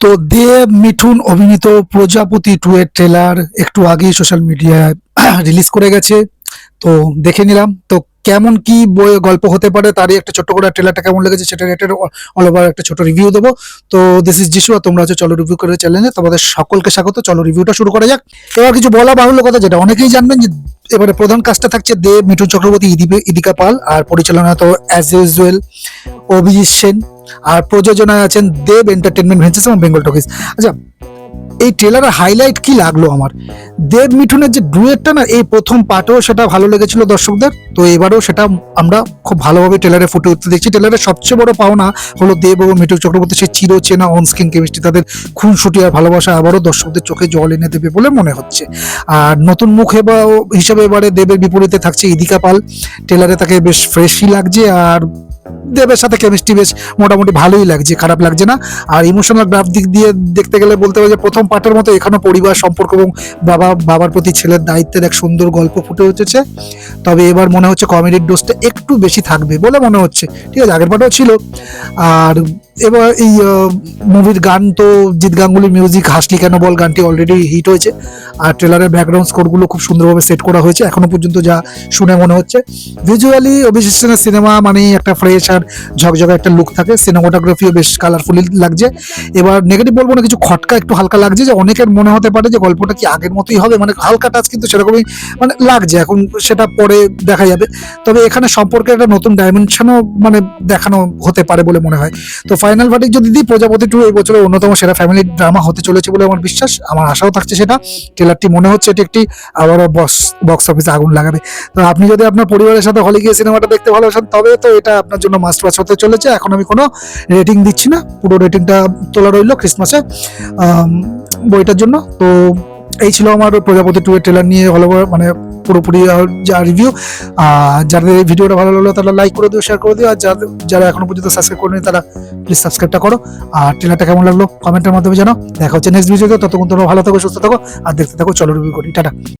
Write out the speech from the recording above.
তো দেব মিঠুন অভিনীত প্রজাপতি টু এর ট্রেলার একটু আগেই সোশ্যাল মিডিয়ায় রিলিজ করে গেছে। তো দেখে নিলাম। তো কেমন কি বই গল্প হতে পারে তারই একটা ছোট্ট করে ট্রেলারটা কেমন লেগেছে সেটা রেটের অল ওভার একটা ছোট রিভিউ দেবো। তো দিস ইজ যিশু আর তোমরা হচ্ছে চলো রিভিউ করে চ্যানেলে তোমাদের সকলকে স্বাগত। চলো রিভিউটা শুরু করা যাক। এবার কিছু বলা বাহুল্য কথা যেটা অনেকেই জানবেন যে এবারে প্রধান কাজটা থাকছে দেব, মিঠুন চক্রবর্তী ইদিকা পাল আর পরিচালনা তো অ্যাজ ইউজুয়াল অভিজিৎ সেন। আর প্রযোজনায় আছেন দেব এন্টারটেনমেন্ট ভেঞ্চার্স এবং বেঙ্গল টকিজ। আচ্ছা এই ট্রেলারের হাইলাইট কি লাগল আমার? দেব মিঠুনের যে ডুয়েটটা না, এই প্রথম পার্টেও সেটা ভালো লেগেছিল দর্শকদের। তো এবারেও সেটা আমরা খুব ভালোভাবে ট্রেলারে ফুটে উঠতে দেখছি। ট্রেলারের সবচেয়ে বড় পাওনা হলো দেব এবং মিঠুন চক্রবর্তী, সেই চিরচেনা অনস্ক্রিন কেমিস্ট্রি তাদের খুনসুটি আর ভালোবাসা আবারও দর্শকদের চোখে জল এনে দেবে বলে মনে হচ্ছে। আর নতুন মুখ হিসেবে এবারে দেবের বিপরীতে থাকছে ইদিকা পাল। ট্রেলারে তাকে বেশ ফ্রেশই লাগছে আর দেবের সাথে কেমিস্ট্রি বেশ মোটামুটি ভালোই লাগছে, খারাপ লাগছে না। আর ইমোশনাল গ্রাফ দিক দিয়ে দেখতে গেলে বলতে হবে যে প্রথম পার্টের মতো এখানেও পরিবার সম্পর্ক এবং বাবা, বাবার প্রতি ছেলের দায়িত্বের এক সুন্দর গল্প ফুটে উঠেছে। তবে এবার মনে হচ্ছে কমেডির ডোজটা একটু বেশি থাকবে বলে মনে হচ্ছে। ঠিক আছে, আগের পার্টও ছিল। আর এবার এই মুভির গান তো, জিৎ গাঙ্গুলির মিউজিক হাসলি কেন বল গানটি অলরেডি হিট হয়েছে। আর ট্রেলারের ব্যাকগ্রাউন্ড স্কোরগুলো খুব সুন্দরভাবে সেট করা হয়েছে। এখনও পর্যন্ত যা শুনে মনে হচ্ছে। ভিজুয়ালি সেনের সিনেমা মানে একটা ফ্রেশ আর ঝকঝকে একটা লুক থাকে। সিনেমাটোগ্রাফিও বেশ কালারফুলি লাগছে। এবার নেগেটিভ বলব না, কিছু খটকা একটু হালকা লাগছে যে অনেকের মনে হতে পারে যে গল্পটা কি আগের মতোই হবে। মানে হালকা টাচ কিন্তু সেরকমই মানে লাগছে। এখন সেটা পরে দেখা যাবে। তবে এখানে সম্পর্কে একটা নতুন ডাইমেনশনও মানে দেখানো হতে পারে বলে মনে হয়। তো ফাইনাল ভার্ডিক যদি দিই, প্রজাপতি টু এই বছরের অন্যতম সেরা ফ্যামিলি ড্রামা হতে চলেছে বলে আমার বিশ্বাস। আমার আশাও থাকছে সেটা। ট্রেলারটি মনে হচ্ছে এটি একটি আবারও বক্স বক্স অফিসে আগুন লাগাবে। তো আপনি যদি আপনার পরিবারের সাথে হলে গিয়ে সিনেমাটা দেখতে ভালোবাসেন, তবে তো এটা আপনার জন্য মাস্ট ওয়াচ হতে চলেছে। এখন আমি কোনো রেটিং দিচ্ছি না। পুরো রেটিংটা তোলা রইল ক্রিসমাসে বইটার জন্য। তো এই ছিল আমার প্রজাপতি টু এর ট্রেলার নিয়ে ভালো মানে পুরোপুরি যা রিভিউ আর যাদের এই ভিডিওটা ভালো লাগল, তারা লাইক করে দিও শেয়ার করে দিও। আর যারা এখনও পর্যন্ত সাবস্ক্রাইব করেনি, তারা প্লিজ সাবস্ক্রাইবটা করো। আর ট্রেলারটা কেমন লাগল কমেন্টের মাধ্যমে জানো দেখা হচ্ছে নেক্সট ভিডিওতে ততক্ষণ তোমরা ভালো থাকো, সুস্থ থাকো, আর দেখতে থাকো, চলো রিভিউ করি, টাটা।